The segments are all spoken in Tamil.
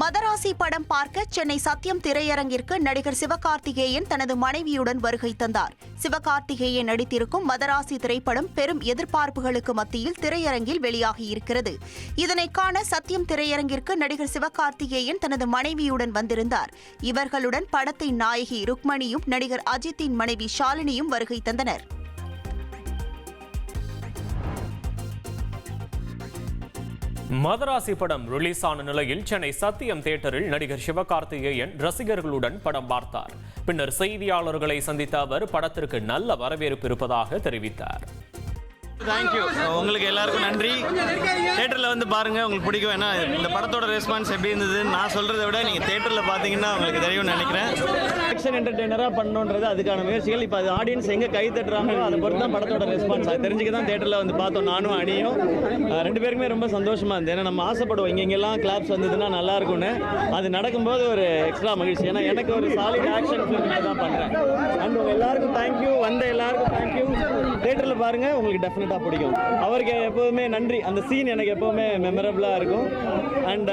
மதராசி படம் பார்க்க சென்னை சத்யம் திரையரங்கிற்கு நடிகர் சிவகார்த்திகேயன் தனது மனைவியுடன் வருகை தந்தார். சிவகார்த்திகேயன் நடித்திருக்கும் மதராசி திரைப்படம் பெரும் எதிர்பார்ப்புகளுக்கு மத்தியில் திரையரங்கில் வெளியாகியிருக்கிறது இதனை காண சத்யம் திரையரங்கிற்கு நடிகர் சிவகார்த்திகேயன் தனது மனைவியுடன் வந்திருந்தார். இவர்களுடன் படத்தின் நாயகி ருக்மணியும் நடிகர் அஜித்தின் மனைவி ஷாலினியும் வருகை தந்தனர். மதராசி படம் ரிலீஸ் ஆன நிலையில் சென்னை சத்தியம் தியேட்டரில் நடிகர் சிவகார்த்திகேயன் ரசிகர்களுடன் படம் பார்த்தார். பின்னர் செய்தியாளர்களை சந்தித்த அவர் படத்திற்கு நல்ல வரவேற்பு இருப்பதாக தெரிவித்தார். தேங்க்யூ உங்களுக்கு எல்லாருக்கும் நன்றி. தேட்டரில் வந்து பாருங்க உங்களுக்கு பிடிக்கும். ஏன்னா இந்த படத்தோட ரெஸ்பான்ஸ் எப்படி இருந்தது நான் சொல்றதை விட நீங்கள் தேட்டரில் பார்த்தீங்கன்னா உங்களுக்கு தெரியும்னு நினைக்கிறேன். ஆக்ஷன் என்டர்டெய்னராக பண்ணணுன்றது அதுக்கான முயற்சிகள். இப்போ அது ஆடியன்ஸ் எங்கே கை தட்டுறாங்களோ அதை பொறுத்து தான் படத்தோட ரெஸ்பான்ஸ் அது தெரிஞ்சுக்க தான் தேட்டரில் வந்து பார்த்தோம் நானும் அணியும். ரெண்டு பேருக்குமே ரொம்ப சந்தோஷமாக இருந்தது. ஏன்னா நம்ம ஆசைப்படுவோம் இங்கெங்கெல்லாம் கிளாப்ஸ் வந்ததுன்னா நல்லா இருக்கும்னு. அது நடக்கும்போது ஒரு எக்ஸ்ட்ரா மகிழ்ச்சி. ஏன்னா எனக்கு ஒரு சாலிட் ஆக்ஷன் ஃபிலிம் தான் பண்ணுறேன் அண்ட் உங்கள் எல்லாருக்கும் தேங்க்யூ வந்த எல்லாருக்கும் தேங்க்யூ தேட்டரில் பாருங்கள் உங்களுக்கு டெஃபினட்டாக பிடிக்கும். அவருக்கு எப்போதுமே நன்றி. அந்த சீன் எனக்கு எப்போவுமே மெமரபிளாக இருக்கும். அண்ட்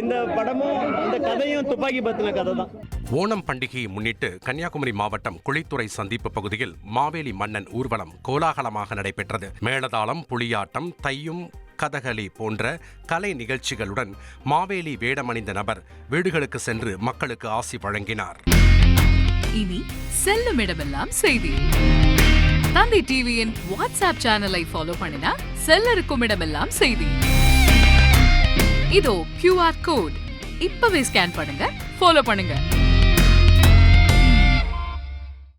இந்த படமும் இந்த கதையும் துப்பாக்கி பற்றின கதை தான். ஓணம் பண்டிகையை முன்னிட்டு கன்னியாகுமரி மாவட்டம் குளித்துறை சந்திப்பு பகுதியில் மாவேலி மன்னன் ஊர்வலம் கோலாகலமாக நடைபெற்றது. மேளதாளம் புலியாட்டம் தையும் கதகளி போன்ற கலை நிகழ்ச்சிகளுடன் மாவேலி வேடமணிந்த நபர் வீடுகளுக்கு சென்று மக்களுக்கு ஆசி வழங்கினார். இனி செல்லும் இடமெல்லாம் செய்தி. தந்தை டிவியின் வாட்ஸ்அப் சேனலை ஃபாலோ பண்ணினா செல்ல இருக்கும் இடமெல்லாம் செய்தி. இதோ கியூஆர் கோட் இப்பவே ஸ்கேன் பண்ணுங்க ஃபாலோ பண்ணுங்க.